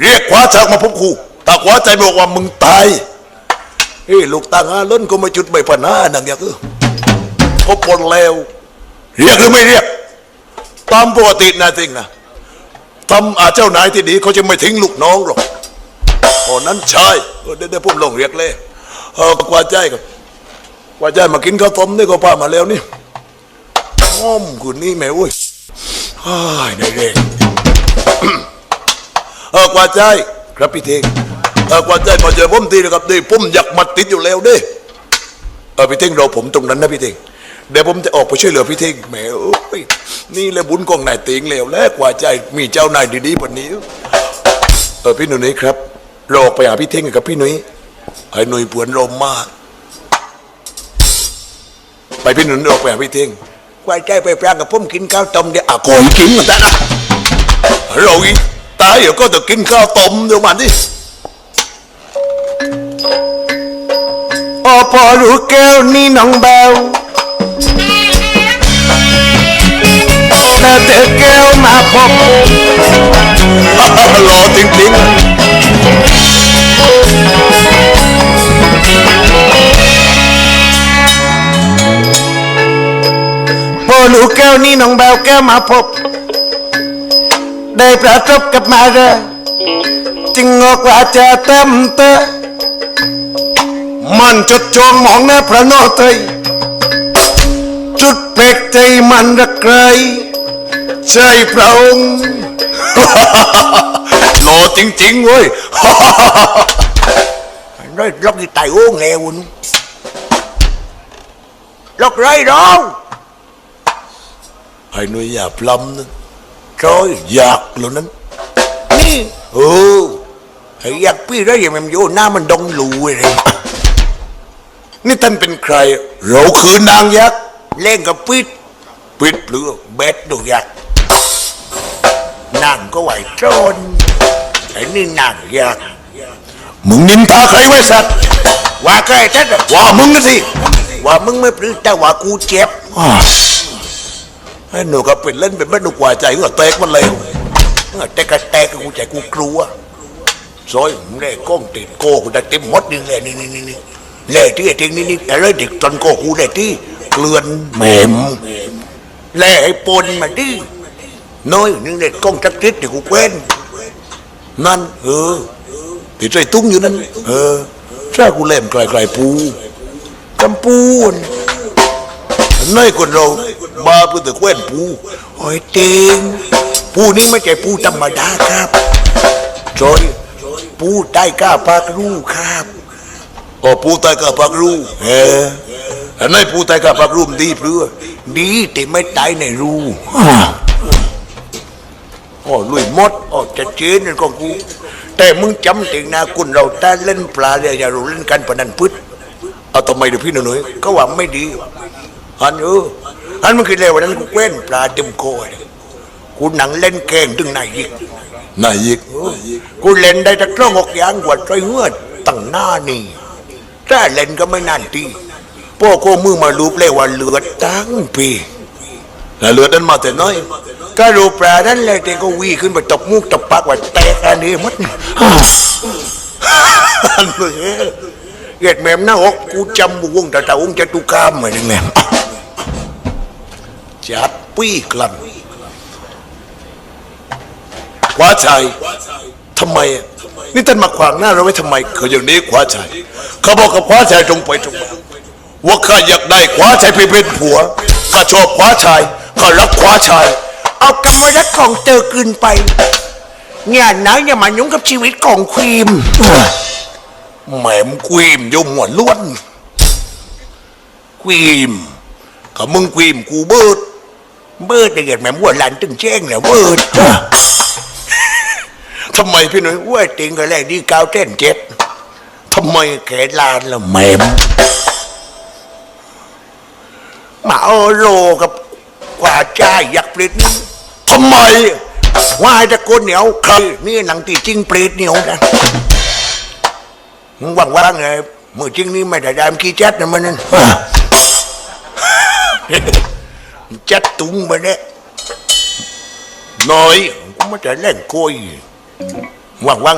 เรียกขวาจากมาพบครูตาขวาใจบอกว่ามึงตายเฮ้ยลูกตางาล้นก็มาจุดใบปัญหานังอย่ากเออพบปนแล้ว เรียกหรือไม่เรียก ตามปกตินะจริงนะทำอาเจ้านายที่ดีเขาจะไม่ทิ้งลูกน้องหรอกอ๋อนั้นใช่เออเดี๋ยวเดี๋ยวผมลงเรียกเลยเออกว่าใจกับกว่าใจมากินข้าวต้มนี่ก็พามาแล้วนี่อ้อมคุณนี่แม่เว้ยอ้ายได้เร่เออกว่าใจครับพี่เทงเออกว่าใจมาเจอผมทีนะครับดิผมอยากมาติดอยู่แล้วเด้เออพี่เทงรอผมตรงนั้นนะพี่เทงเดี๋ยวผมจะออกไปช่วยเหลือพี่เทงแหมโอ้ยนี่แหละบุญของนายเติงแล้วแล้วกว่าใจมีเจ้านายดีๆแบบนี้เออพี่หนุ่ยครับเราออกไปหาพี่เทงกับพี่หนุ่ยไอ้หนุ่ยปวนลมมาก ไปพี่หนุ่ยออกไปหาพี่เทงกว่าใจไปปรางกับผมกินข้าวต้มเดี๋ยวอะก่อนกินมันได้นะเราอีกายเดี๋ยวก็จะกินข้าวต้มเดี๋ยวมันดิโอพอรู้แก้วนี่น้องเบาถ้าเธอแก้วมาพบรอจริงพอรู้แก้วนี่น้องเบาแก้วมาพบ ได้ประสบกับมาเรยจึงออกว่าจะเต็มเตอมันจดจองมองหน้าพระนอเตยจุดเพกใจมันระไกรใช่พระองค์ๆรอจริงๆเว้ยร้อยล็อกที่ไตโอ้งแล้ว นุล็อกไรร้องไอ้หนุ่ยอย่าพลำนะร้อยอยากแล้วนั้นนี่เออไอ้ยักษ์พี่ไรอย่างมันโยหน้ามันดงหลูเลยนี่ท่านเป็นใคร เราคือนางยักษ์เล่นกับปิดปิดเปลือกเบ็ดดูยักษ์นั่งก็ไหวโจนไอ้นี่นั่งยักษ์มึงนินทาใครไว้สัตว์ว่าใครท่านว่ามึงนะสิว่ามึงไม่ปลื้มแต่ว่ากูเจ็บอ้าวไอ้ หนูก็เป็นเล่นเป็นแม่หนูกว่าใจก็แตกมันเลวแต่กระแตกกูใจกูกลัวซอยมึงได้กล้องติดโก้กูได้เต็มหมดนี่เลยนี่นี่นี่นี่เล่ที่ไอ้ทิ้งนี่นี่แต่เลยเด็กจนโก้กูได้ที่เกลือนแหมมเล่ให้ปนมาดิน้อยนึงเด็กกล้องจักริดเดี๋ยวกูเว้นนั่นเออติดใจตุ้งอยู่นั่นเออถ้ากูเล่มไกลๆปูกำปูน น้อยคนเราบาเพื่อแต่แคว้นปูโอ้ยเต็งปูนี่ไม่ใช่ปูธรรมดาครับจอยปูได้ก้าปากรู้ครับอ๋อปูตายกับปักรูเอออันนั้นปูตายกับปักรูมดีเพื่อดีแต่ไม่ตายในรูอ๋อลุยมดอ๋อจะเจนนั่นของกูแต่มึงจำถึงนะคุณเราถ้าเล่นปลาเนี่ยอย่ารู้เล่นกันพนันพืชเอาทำไมเดี๋ยวพี่หนุ่ยก็ว่าไม่ดี อันเอออันมันคือเลววันนั้นกูเว้นปลาเต็มโคยกูหนังเล่นแกงถึงไหนอีกนายยิกกูเล่นได้ตะกร้องออกยางกว่าใจเงื่อตั้งหน้านี่ถ้าเล่นก็ไม่นานทีพ่อโคมือมาลูบเลยว่าเหลือดตั้งปีแล้วเลือดนั้นมาแต่น้อยก็รูปลานั้นเลยแต่ก็วีขึ้นไปตบมุกตบปากว่าแตกอันนี้หมัดนี่อันนี้เหตุแม่มหน้าอกกูจำบุวงแต่ตาองค์จตุคามเหมือนแม่ จัดปี้กลันขวาชัยทำไม นี่ท่านมาขวางหน้าเราไว้ทำไมเขาอย่างนี้ขวาชัยเขาบอกกับขวาชัยตรงไปตรงมาว่าข้าอยากได้ขวาชัยไปเป็นผัวข้าชอบขวาชัยข้ารักขวาชัยเอากรรมรัตของเธอคืนไปเนี่ยนะอย่ามายุ่งกับชีวิตของควีมแหมมควีมโยมหัวล้วนควีมกับมึงควีมกูเบิด เบิดได้เกิดแม่มวัวหลานตึงแจ้งเนี่ยเบิดทำไมพี่หนุ่ยว่าติงก็แรกดีเก้าเต้นเจ็ดทำไมแขนลานละแหมมมาเอาโลกับกว่าจ้ายอยากเปรตนี่ทำไมว่าให้ตะโกนเหนียวใครนี่หนังตีจริงเปรตเหนียวนะมึงว่างๆไงมือจริงนี่ไม่ได้ดามขี้จัดนะมันนั่น จัดตุ้งไปเนี่ยน้อยกูไม่ได้เล่นโกยว่างว่าง